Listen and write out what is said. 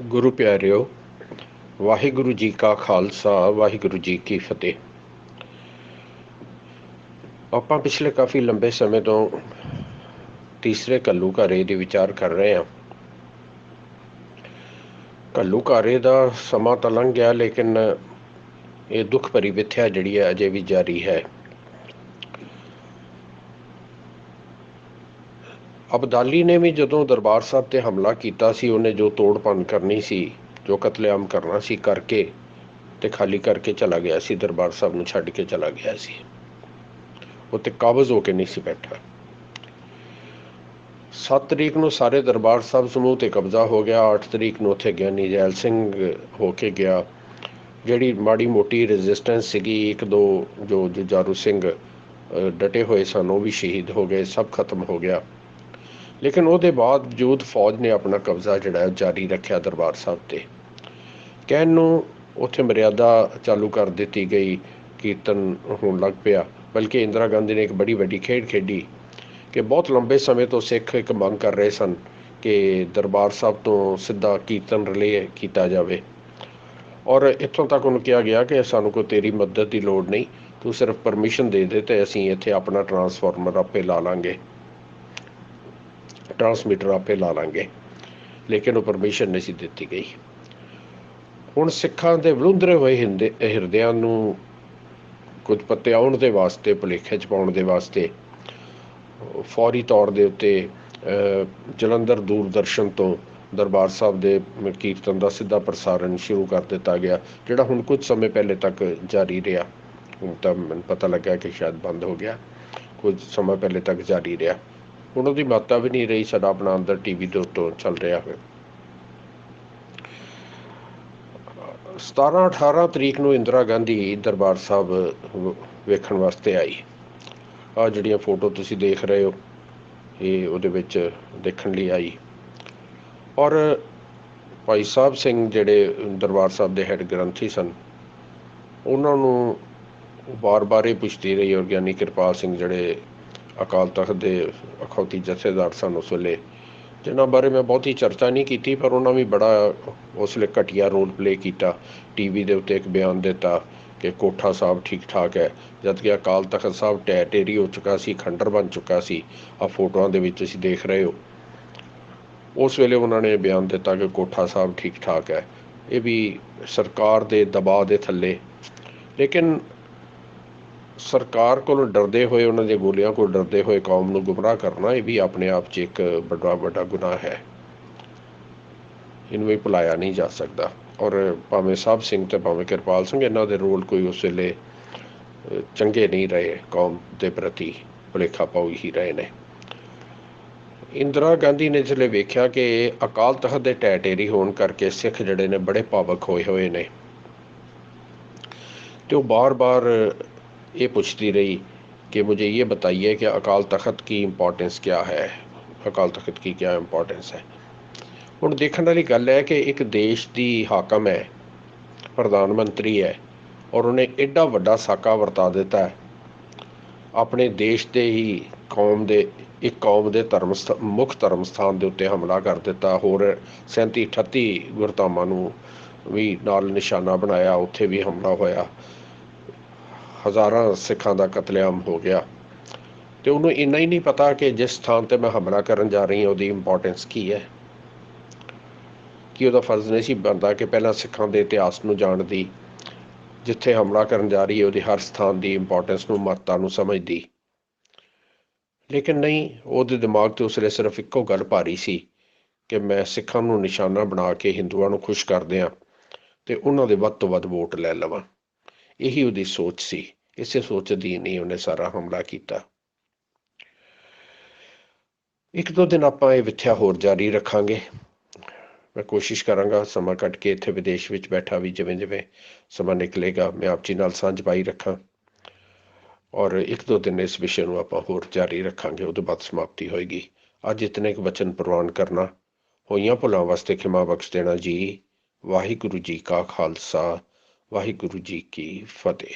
ਗੁਰੂ ਪਿਆਰਿਓ, ਵਾਹਿਗੁਰੂ ਜੀ ਕਾ ਖਾਲਸਾ, ਵਾਹਿਗੁਰੂ ਜੀ ਕੀ ਫਤਿਹ। ਆਪਾਂ ਪਿਛਲੇ ਕਾਫੀ ਲੰਬੇ ਸਮੇਂ ਤੋਂ ਤੀਸਰੇ ਕੱਲੂ ਘਾਰੇ ਦੀ ਵਿਚਾਰ ਕਰ ਰਹੇ ਹਾਂ। ਕੱਲੂ ਘਾਰੇ ਦਾ ਸਮਾਂ ਤਾਂ ਲੰਘ ਗਿਆ, ਲੇਕਿਨ ਇਹ ਦੁੱਖ ਭਰੀ ਵਿਥਿਆ ਜਿਹੜੀ ਹੈ ਅਜੇ ਵੀ ਜਾਰੀ ਹੈ। ਅਬਦਾਲੀ ਨੇ ਵੀ ਜਦੋਂ ਦਰਬਾਰ ਸਾਹਿਬ ਤੇ ਹਮਲਾ ਕੀਤਾ ਸੀ, ਉਹਨੇ ਜੋ ਤੋੜਪੰਨ ਕਰਨੀ ਸੀ, ਜੋ ਕਤਲੇਆਮ ਕਰਨਾ ਸੀ ਕਰਕੇ ਤੇ ਖਾਲੀ ਕਰਕੇ ਚਲਾ ਗਿਆ ਸੀ, ਦਰਬਾਰ ਸਾਹਿਬ ਨੂੰ ਛੱਡ ਕੇ ਚਲਾ ਗਿਆ ਸੀ। ਉੱਤੇ ਕਾਬਜ਼ ਹੋ ਕੇ ਨਹੀਂ ਸੀ ਬੈਠਾ। 7 ਤਰੀਕ ਨੂੰ ਸਾਰੇ ਦਰਬਾਰ ਸਾਹਿਬ ਸਮੂਹ ਤੇ ਕਬਜ਼ਾ ਹੋ ਗਿਆ। 8 ਤਰੀਕ ਨੂੰ ਉੱਥੇ ਗਿਆਨੀ ਜੈਲ ਸਿੰਘ ਹੋ ਕੇ ਗਿਆ, ਜਿਹੜੀ ਮਾੜੀ ਮੋਟੀ ਰੈਜ਼ਿਸਟੈਂਸ ਸੀਗੀ, ਇੱਕ ਦੋ ਜੋ ਜੁਝਾਰੂ ਸਿੰਘ ਡਟੇ ਹੋਏ ਸਨ, ਉਹ ਵੀ ਸ਼ਹੀਦ ਹੋ ਗਏ, ਸਭ ਖਤਮ ਹੋ ਗਿਆ। ਲੇਕਿਨ ਉਹਦੇ ਬਾਵਜੂਦ ਫੌਜ ਨੇ ਆਪਣਾ ਕਬਜ਼ਾ ਜਿਹੜਾ ਜਾਰੀ ਰੱਖਿਆ ਦਰਬਾਰ ਸਾਹਿਬ ਤੇ। ਕਹਿਣ ਨੂੰ ਉੱਥੇ ਮਰਿਆਦਾ ਚਾਲੂ ਕਰ ਦਿੱਤੀ ਗਈ, ਕੀਰਤਨ ਹੋਣ ਲੱਗ ਪਿਆ, ਬਲਕਿ ਇੰਦਰਾ ਗਾਂਧੀ ਨੇ ਇੱਕ ਬੜੀ ਵੱਡੀ ਖੇਡ ਖੇਡੀ ਕਿ ਬਹੁਤ ਲੰਬੇ ਸਮੇਂ ਤੋਂ ਸਿੱਖ ਇੱਕ ਮੰਗ ਕਰ ਰਹੇ ਸਨ ਕਿ ਦਰਬਾਰ ਸਾਹਿਬ ਤੋਂ ਸਿੱਧਾ ਕੀਰਤਨ ਰਿਲੇ ਕੀਤਾ ਜਾਵੇ। ਔਰ ਇੱਥੋਂ ਤੱਕ ਉਹਨੂੰ ਕਿਹਾ ਗਿਆ ਕਿ ਸਾਨੂੰ ਕੋਈ ਤੇਰੀ ਮਦਦ ਦੀ ਲੋੜ ਨਹੀਂ, ਤੂੰ ਸਿਰਫ ਪਰਮਿਸ਼ਨ ਦੇ ਦੇ ਤੇ ਅਸੀਂ ਇੱਥੇ ਆਪਣਾ ਟਰਾਂਸਫਾਰਮਰ ਆਪੇ ਲਾ ਲਾਂਗੇ। ਟਰਾਂਸਮੀਟਰ ਆਪੇ ਲਾ ਲਾਂਗੇ। ਲੇਕਿਨ ਉਹ ਪਰਮਿਸ਼ਨ ਨਹੀਂ ਸੀ ਦਿੱਤੀ ਗਈ। ਹੁਣ ਸਿੱਖਾਂ ਦੇ ਵਿਲੁੰਦਰੇ ਹੋਏ ਹਿੰਦੇ, ਹਿਰਦਿਆਂ ਨੂੰ ਕੁਝ ਪੱਤੇ ਆਉਣ ਦੇ ਵਾਸਤੇ, ਭੁਲੇਖੇ ਚ ਪਾਉਣ ਦੇ ਵਾਸਤੇ, ਫੌਰੀ ਤੌਰ ਦੇ ਉੱਤੇ ਜਲੰਧਰ ਦੂਰਦਰਸ਼ਨ ਤੋਂ ਦਰਬਾਰ ਸਾਹਿਬ ਦੇ ਕੀਰਤਨ ਦਾ ਸਿੱਧਾ ਪ੍ਰਸਾਰਣ ਸ਼ੁਰੂ ਕਰ ਦਿੱਤਾ ਗਿਆ, ਜਿਹੜਾ ਹੁਣ ਕੁਝ ਸਮੇਂ ਪਹਿਲੇ ਤੱਕ ਜਾਰੀ ਰਿਹਾ। ਹੁਣ ਤਾਂ ਮੈਨੂੰ ਪਤਾ ਲੱਗਾ ਕਿ ਸ਼ਾਇਦ ਬੰਦ ਹੋ ਗਿਆ। ਕੁਝ ਸਮਾਂ ਪਹਿਲੇ ਤੱਕ ਜਾਰੀ ਰਿਹਾ। ਹੁਣ ਉਹਦੀ ਮਾਤਾ ਵੀ ਨਹੀਂ ਰਹੀ ਸਾਡਾ ਆਪਣਾ ਅੰਦਰ ਟੀਵੀ ਦੇ ਉੱਤੋਂ ਚੱਲ ਰਿਹਾ ਹੈ। 17 18 ਤਰੀਕ ਨੂੰ ਇੰਦਰਾ ਗਾਂਧੀ ਦਰਬਾਰ ਸਾਹਿਬ ਵ- ਵੇਖਣ ਵਾਸਤੇ ਆਈ। ਆ ਜਿਹੜੀਆਂ ਫੋਟੋ ਤੁਸੀਂ ਦੇਖ ਰਹੇ ਹੋ, ਇਹ ਉਹਦੇ ਵਿੱਚ ਦੇਖਣ ਲਈ ਆਈ। ਔਰ ਭਾਈ ਸਾਹਿਬ ਸਿੰਘ ਜਿਹੜੇ ਦਰਬਾਰ ਸਾਹਿਬ ਦੇ ਹੈੱਡ ਗ੍ਰੰਥੀ ਸਨ, ਉਹਨਾਂ ਨੂੰ ਬਾਰ-ਬਾਰ ਇਹ ਪੁੱਛਦੀ ਰਹੀ ਔਰ ਗਿਆਨੀ ਕਿਰਪਾਲ ਸਿੰਘ ਜਿਹੜੇ ਅਕਾਲ ਤਖਤ ਦੇ ਅਖੌਤੀ ਜਥੇਦਾਰ ਸਨ ਉਸ ਵੇਲੇ, ਜਿਨ੍ਹਾਂ ਬਾਰੇ ਮੈਂ ਬਹੁਤੀ ਚਰਚਾ ਨਹੀਂ ਕੀਤੀ, ਪਰ ਉਹਨਾਂ ਵੀ ਬੜਾ ਉਸ ਵੇਲੇ ਘਟੀਆ ਰੋਲ ਪਲੇ ਕੀਤਾ। ਟੀਵੀ ਦੇ ਉੱਤੇ ਇੱਕ ਬਿਆਨ ਦਿੱਤਾ ਕਿ ਕੋਠਾ ਸਾਹਿਬ ਠੀਕ ਠਾਕ ਹੈ ਜਦ ਕਿ ਅਕਾਲ ਤਖਤ ਸਾਹਿਬ ਟੈ ਟੇਰੀ ਹੋ ਚੁੱਕਾ ਸੀ, ਖੰਡਰ ਬਣ ਚੁੱਕਾ ਸੀ। ਆ ਫੋਟੋਆਂ ਦੇ ਵਿੱਚ ਤੁਸੀਂ ਦੇਖ ਰਹੇ ਹੋ। ਉਸ ਵੇਲੇ ਉਹਨਾਂ ਨੇ ਬਿਆਨ ਦਿੱਤਾ ਕਿ ਕੋਠਾ ਸਾਹਿਬ ਠੀਕ ਠਾਕ ਹੈ। ਇਹ ਵੀ ਸਰਕਾਰ ਦੇ ਦਬਾਅ ਦੇ ਥੱਲੇ। ਲੇਕਿਨ ਸਰਕਾਰ ਕੋਲੋਂ ਡਰਦੇ ਹੋਏ, ਉਹਨਾਂ ਦੀਆਂ ਗੋਲੀਆਂ ਕੋਲ ਡਰਦੇ ਹੋਏ ਕੌਮ ਨੂੰ ਗੁੰਮਰਾਹ ਕਰਨਾ, ਇਹ ਵੀ ਆਪਣੇ ਆਪ 'ਚ ਇੱਕ ਵੱਡਾ ਵੱਡਾ ਗੁਨਾਹ ਹੈ। ਇਹਨੂੰ ਵੀ ਭੁਲਾਇਆ ਨਹੀਂ ਜਾ ਸਕਦਾ। ਔਰ ਭਾਵੇਂ ਸਾਹਿਬ ਸਿੰਘ ਤੇ ਭਾਵੇਂ ਕਿਰਪਾਲ ਸਿੰਘ, ਇਹਨਾਂ ਦੇ ਰੋਲ ਕੋਈ ਉਸ ਵੇਲੇ ਚੰਗੇ ਨਹੀਂ ਰਹੇ। ਕੌਮ ਦੇ ਪ੍ਰਤੀ ਭੁਲੇਖਾ ਪਾਉ ਹੀ ਰਹੇ ਨੇ। ਇੰਦਰਾ ਗਾਂਧੀ ਨੇ ਜਿਹੜੇ ਵੇਖਿਆ ਕਿ ਅਕਾਲ ਤਖਤ ਦੇ ਟੈਟੇਰੀ ਹੋਣ ਕਰਕੇ ਸਿੱਖ ਜਿਹੜੇ ਨੇ ਬੜੇ ਭਾਵਕ ਹੋਏ ਹੋਏ ਨੇ। ਤੇ ਉਹ ਬਾਰ-ਬਾਰ ये पूछती रही कि मुझे ये बताइए कि अकाल तख्त की इम्पोर्टेंस क्या है अकाल तख्त की क्या इम्पोर्टेंस है ਹੁਣ ਦੇਖਣ ਵਾਲੀ ਗੱਲ ਹੈ ਕਿ ਇੱਕ ਦੇਸ਼ ਦੀ ਹਾਕਮ ਹੈ ਪ੍ਰਧਾਨ ਮੰਤਰੀ ਹੈ ਔਰ ਉਹਨੇ ਐਡਾ ਵੱਡਾ ਸਾਕਾ ਵਰਤਾ ਦਿੱਤਾ ਹੈ ਆਪਣੇ ਦੇਸ਼ ਦੇ ਹੀ ਕੌਮ ਦੇ ਇੱਕ ਕੌਮ ਦੇ ਧਰਮ ਸਥ- ਮੁੱਖ ਧਰਮ ਸਥਾਨ ਦੇ ਉੱਤੇ ਹਮਲਾ ਕਰ ਦਿੱਤਾ ਹੋਰ 37 38 ਗੁਰਧਾਮਾਂ ਨੂੰ ਵੀ ਨਾਲ ਨਿਸ਼ਾਨਾ ਬਣਾਇਆ ਉੱਥੇ ਵੀ ਹਮਲਾ ਹੋਇਆ ਹਜ਼ਾਰਾਂ ਸਿੱਖਾਂ ਦਾ ਕਤਲੇਆਮ ਹੋ ਗਿਆ। ਤੇ ਉਹਨੂੰ ਇੰਨਾ ਹੀ ਨਹੀਂ ਪਤਾ ਕਿ ਜਿਸ ਥਾਂ ਤੇ ਮੈਂ ਹਮਲਾ ਕਰਨ ਜਾ ਰਹੀ ਹਾਂ, ਉਹਦੀ ਇੰਪੋਰਟੈਂਸ ਕੀ ਹੈ? ਕਿ ਉਹਦਾ ਫਰਜ਼ ਨਹੀਂ ਸੀ ਬਣਦਾ ਕਿ ਪਹਿਲਾਂ ਸਿੱਖਾਂ ਦੇ ਇਤਿਹਾਸ ਨੂੰ ਜਾਣਦੀ ਜਿੱਥੇ ਹਮਲਾ ਕਰਨ ਜਾ ਰਹੀ ਹੈ, ਉਹਦੀ ਹਰ ਸਥਾਨ ਦੀ ਇੰਪੋਰਟੈਂਸ ਨੂੰ ਮਹੱਤਤਾ ਨੂੰ ਸਮਝਦੀ। ਲੇਕਿਨ ਨਹੀਂ, ਉਹਦੇ ਦਿਮਾਗ ਤੇ ਉਸਲੇ ਸਿਰਫ ਇੱਕੋ ਗੱਲ ਭਾਰੀ ਸੀ ਕਿ ਮੈਂ ਸਿੱਖਾਂ ਨੂੰ ਨਿਸ਼ਾਨਾ ਬਣਾ ਕੇ ਹਿੰਦੂਆਂ ਨੂੰ ਖੁਸ਼ ਕਰ ਦਿਆਂ ਤੇ ਉਹਨਾਂ ਦੇ ਵੱਧ ਤੋਂ ਵੱਧ ਵੋਟ ਲੈ ਲਵਾਂ। ਇਹੀ ਉਹਦੀ ਸੋਚ ਸੀ। ਇਸੇ ਸੋਚ ਅਧੀਨ ਹੀ ਉਹਨੇ ਸਾਰਾ ਹਮਲਾ ਕੀਤਾ। ਇੱਕ ਦੋ ਦਿਨ ਆਪਾਂ ਇਹ ਵਿਥਿਆ ਹੋਰ ਜਾਰੀ ਰੱਖਾਂਗੇ। ਮੈਂ ਕੋਸ਼ਿਸ਼ ਕਰਾਂਗਾ ਸਮਾਂ ਕੱਢ ਕੇ ਇੱਥੇ ਵਿਦੇਸ਼ ਵਿੱਚ ਬੈਠਾ ਵੀ ਜਿਵੇਂ ਜਿਵੇਂ ਸਮਾਂ ਨਿਕਲੇਗਾ, ਮੈਂ ਆਪ ਜੀ ਨਾਲ ਸਾਂਝ ਪਾਈ ਰੱਖਾਂ। ਔਰ ਇੱਕ ਦੋ ਦਿਨ ਇਸ ਵਿਸ਼ੇ ਨੂੰ ਆਪਾਂ ਹੋਰ ਜਾਰੀ ਰੱਖਾਂਗੇ, ਉਹਦੇ ਬਾਅਦ ਸਮਾਪਤੀ ਹੋਏਗੀ। ਅੱਜ ਇਤਨੇ ਕੁ ਵਚਨ ਪ੍ਰਵਾਨ ਕਰਨਾ। ਹੋਈਆਂ ਭੁੱਲਾਂ ਵਾਸਤੇ ਖਿਮਾ ਬਖਸ਼ ਦੇਣਾ ਜੀ। ਵਾਹਿਗੁਰੂ ਜੀ ਕਾ ਖਾਲਸਾ, ਵਾਹਿਗੁਰੂ ਜੀ ਕੀ ਫਤਿਹ।